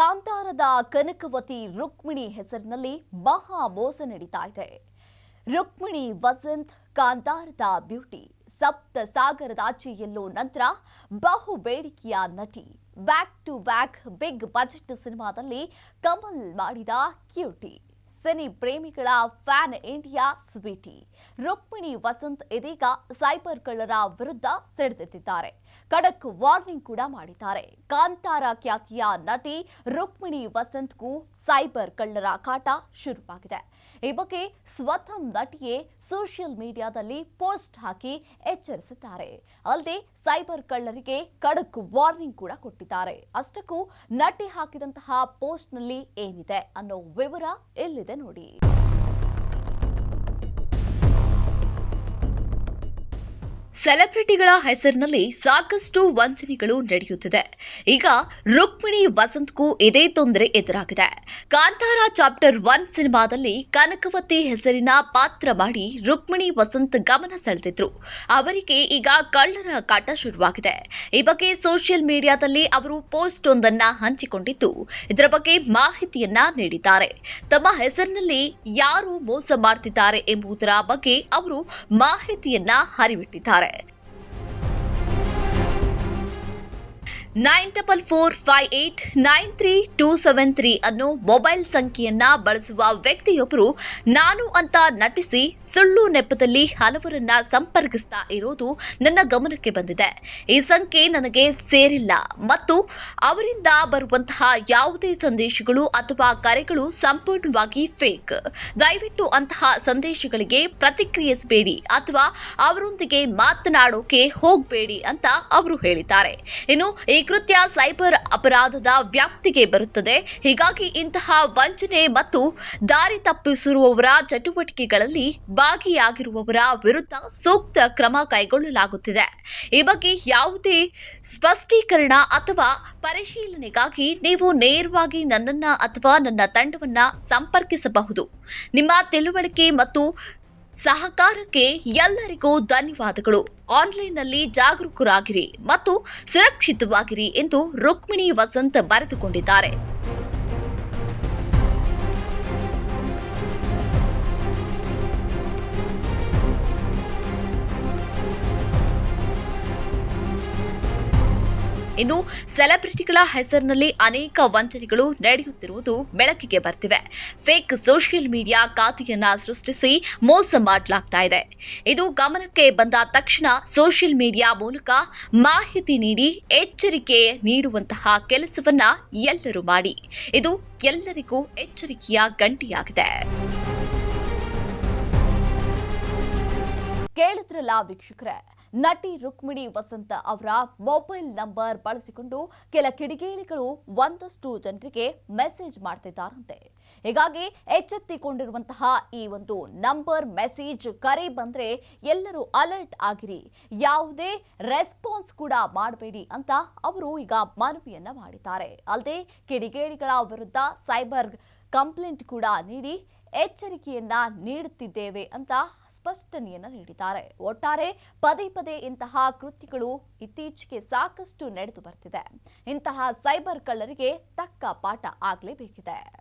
ಕಾಂತಾರದ ಕನಕವತಿ ರುಕ್ಮಿಣಿ ಹೆಸರಿನಲ್ಲಿ ಮಹಾ ಮೋಸ ನಡೀತಾ ಇದೆ. ರುಕ್ಮಿಣಿ ವಸಂತ್, ಕಾಂತಾರದ ಬ್ಯೂಟಿ ಸಪ್ತ ಸಾಗರದಾಚೆ ಎಲ್ಲೋ ನಂತರ ಬಹು ಬೇಡಿಕೆಯ ನಟಿ back to back big budget ಸಿನಿಮಾದಲ್ಲಿ ಕಮಲ್ ಮಾಡಿದ ಕ್ಯೂಟಿ ಸಿನಿ ಪ್ರೇಮಿಗಳ fan India sweetie. Rukmini Vasanth ಇದೀಗ ಸೈಬರ್ ಕಳ್ಳರ ವಿರುದ್ಧ ಸಿಡಿದೆದ್ದಿದ್ದಾರೆ ಖಡಕ್ ವಾರ್ನಿಂಗ್ ಕೂಡ ಮಾಡಿದ್ದಾರೆ. ಕಾಂತಾರ ಖ್ಯಾತಿಯ ನಟಿ ರುಕ್ಮಿಣಿ ವಸಂತ್ಗೂ ಸೈಬರ್ ಕಳ್ಳರ ಕಾಟ ಶುರುವಾಗಿದೆ. ಈ ಬಗ್ಗೆ ಸ್ವತಃ ನಟಿಯೇ ಸೋಷಿಯಲ್ ಮೀಡಿಯಾದಲ್ಲಿ ಪೋಸ್ಟ್ ಹಾಕಿ ಎಚ್ಚರಿಸಿದ್ದಾರೆ. ಅಲ್ಲದೆ ಸೈಬರ್ ಕಳ್ಳರಿಗೆ ಖಡಕ್ ವಾರ್ನಿಂಗ್ ಕೂಡ ಕೊಟ್ಟಿದ್ದಾರೆ. ಅಷ್ಟಕ್ಕೂ ನಟಿ ಹಾಕಿದಂತಹ ಪೋಸ್ಟ್ನಲ್ಲಿ ಏನಿದೆ ಅನ್ನೋ ವಿವರ ನೋಡಿ. ಸೆಲೆಬ್ರಿಟಿಗಳ ಹೆಸರಿನಲ್ಲಿ ಸಾಕಷ್ಟು ವಂಚನೆಗಳು ನಡೆಯುತ್ತಿದೆ. ಈಗ ರುಕ್ಮಿಣಿ ವಸಂತ್ಗೂ ಇದೇ ತೊಂದರೆ ಎದುರಾಗಿದೆ. ಕಾಂತಾರ ಚಾಪ್ಟರ್ ಒನ್ ಸಿನಿಮಾದಲ್ಲಿ ಕನಕವತಿ ಹೆಸರಿನ ಪಾತ್ರ ಮಾಡಿ ರುಕ್ಮಿಣಿ ವಸಂತ್ ಗಮನ ಸೆಳೆದಿದ್ರು. ಅವರಿಗೆ ಈಗ ಕಳ್ಳರ ಕಾಟ ಶುರುವಾಗಿದೆ. ಈ ಬಗ್ಗೆ ಸೋಷಿಯಲ್ ಮೀಡಿಯಾದಲ್ಲಿ ಅವರು ಪೋಸ್ಟ್ ಒಂದನ್ನ ಹಂಚಿಕೊಂಡಿದ್ದು, ಇದರ ಬಗ್ಗೆ ಮಾಹಿತಿಯನ್ನ ನೀಡಿದ್ದಾರೆ. ತಮ್ಮ ಹೆಸರಿನಲ್ಲಿ ಯಾರು ಮೋಸ ಮಾಡ್ತಿದ್ದಾರೆ ಎಂಬುದರ ಬಗ್ಗೆ ಅವರು ಮಾಹಿತಿಯನ್ನ ಹರಿಬಿಟ್ಟಿದ್ದಾರೆ. Nine double four five eight nine three two seven three ಅನ್ನೋ ಮೊಬೈಲ್ ಸಂಖ್ಯೆಯನ್ನ ಬಳಸುವ ವ್ಯಕ್ತಿಯೊಬ್ಬರು ನಾನು ಅಂತ ನಟಿಸಿ ಸುಳ್ಳು ನೆಪದಲ್ಲಿ ಹಲವರನ್ನ ಸಂಪರ್ಕಿಸ್ತಾ ಇರೋದು ನನ್ನ ಗಮನಕ್ಕೆ ಬಂದಿದೆ. ಈ ಸಂಖ್ಯೆ ನನಗೆ ಸೇರಿಲ್ಲ. ಮತ್ತು ಅವರಿಂದ ಬರುವಂತಹ ಯಾವುದೇ ಸಂದೇಶಗಳು ಅಥವಾ ಕರೆಗಳು ಸಂಪೂರ್ಣವಾಗಿ ಫೇಕ್ ದಯವಿಟ್ಟು ಅಂತಹ ಸಂದೇಶಗಳಿಗೆ ಪ್ರತಿಕ್ರಿಯಿಸಬೇಡಿ ಅಥವಾ ಅವರೊಂದಿಗೆ ಮಾತನಾಡೋಕೆ ಹೋಗಬೇಡಿ ಅಂತ ಅವರು ಹೇಳಿದ್ದಾರೆ. ಇನ್ನು ಈ ಕೃತ್ಯ ಸೈಬರ್ ಅಪರಾಧದ ವ್ಯಾಪ್ತಿಗೆ ಬರುತ್ತದೆ. ಹೀಗಾಗಿ ಇಂತಹ ವಂಚನೆ ಮತ್ತು ದಾರಿ ತಪ್ಪಿಸಿರುವವರ ಚಟುವಟಿಕೆಗಳಲ್ಲಿ ಭಾಗಿಯಾಗಿರುವವರ ವಿರುದ್ಧ ಸೂಕ್ತ ಕ್ರಮ ಕೈಗೊಳ್ಳಲಾಗುತ್ತಿದೆ. ಈ ಬಗ್ಗೆ ಯಾವುದೇ ಸ್ಪಷ್ಟೀಕರಣ ಅಥವಾ ಪರಿಶೀಲನೆಗಾಗಿ ನೀವು ನೇರವಾಗಿ ನನ್ನನ್ನು ಅಥವಾ ನನ್ನ ತಂಡವನ್ನು ಸಂಪರ್ಕಿಸಬಹುದು. ನಿಮ್ಮ ತಿಳುವಳಿಕೆ ಮತ್ತು ಸಹಕಾರಕ್ಕೆ ಎಲ್ಲರಿಗೂ ಧನ್ಯವಾದಗಳು. ಆನ್ಲೈನ್ನಲ್ಲಿ ಜಾಗರೂಕರಾಗಿರಿ ಮತ್ತು ಸುರಕ್ಷಿತವಾಗಿರಿ ಎಂದು ರುಕ್ಮಿಣಿ ವಸಂತ್ ಬರೆದುಕೊಂಡಿದ್ದಾರೆ. ಇನ್ನು ಸೆಲೆಬ್ರಿಟಿಗಳ ಹೆಸರಿನಲ್ಲಿ ಅನೇಕ ವಂಚನೆಗಳು ನಡೆಯುತ್ತಿರುವುದು ಬೆಳಕಿಗೆ ಬರ್ತಿವೆ. ಫೇಕ್ ಸೋಷಿಯಲ್ ಮೀಡಿಯಾ ಖಾತೆಯನ್ನ ಸೃಷ್ಟಿಸಿ ಮೋಸ ಮಾಡಲಾಗ್ತಾ ಇದೆ. ಇದು ಗಮನಕ್ಕೆ ಬಂದ ತಕ್ಷಣ ಸೋಷಿಯಲ್ ಮೀಡಿಯಾ ಮೂಲಕ ಮಾಹಿತಿ ನೀಡಿ ಎಚ್ಚರಿಕೆ ನೀಡುವಂತಹ ಕೆಲಸವನ್ನ ಎಲ್ಲರೂ ಮಾಡಿ. ಇದು ಎಲ್ಲರಿಗೂ ಎಚ್ಚರಿಕೆಯ ಗಂಟೆಯಾಗಿದೆ. ಕೇಳಿದ್ರಲ್ಲ ವೀಕ್ಷಕರೇ ನಟಿ ರುಕ್ಮಿಣಿ ವಸಂತ ಅವರ ಮೊಬೈಲ್ ನಂಬರ್ ಬಳಸಿಕೊಂಡು ಕೆಲ ಕಿಡಿಗೇಳಿಗಳು ಒಂದಷ್ಟು ಜನರಿಗೆ ಮೆಸೇಜ್ ಮಾಡ್ತಿದ್ದಾರಂತೆ. ಹೀಗಾಗಿ ಎಚ್ಚೆತ್ತಿಕೊಂಡಿರುವಂತಹ ಈ ಒಂದು ನಂಬರ್ ಮೆಸೇಜ್ ಕರೆ ಬಂದ್ರೆ ಎಲ್ಲರೂ ಅಲರ್ಟ್ ಆಗಿರಿ. ಯಾವುದೇ ರೆಸ್ಪಾನ್ಸ್ ಕೂಡ ಮಾಡಬೇಡಿ ಅಂತ ಅವರು ಈಗ ಮನವಿಯನ್ನ ಮಾಡಿದ್ದಾರೆ. ಅಲ್ಲದೆ ಕಿಡಿಗೇಡಿಗಳ ವಿರುದ್ಧ ಸೈಬರ್ ಕಂಪ್ಲೇಂಟ್ ಕೂಡ ನೀಡಿ ಎಚ್ಚರಿಕೆಯನ್ನ ನೀಡುತ್ತಿದ್ದೇವೆ ಅಂತ ಸ್ಪಷ್ಟನೆಯನ್ನ ನೀಡಿದ್ದಾರೆ. ಒಟ್ಟಾರೆ ಪದೇ ಪದೇ ಇಂತಹ ಕೃತ್ಯಗಳು ಇತ್ತೀಚೆಗೆ ಸಾಕಷ್ಟು ನಡೆದು ಬರ್ತಿದೆ. ಇಂತಹ ಸೈಬರ್ ಕಳ್ಳರಿಗೆ ತಕ್ಕ ಪಾಠ ಆಗಲೇಬೇಕಿದೆ.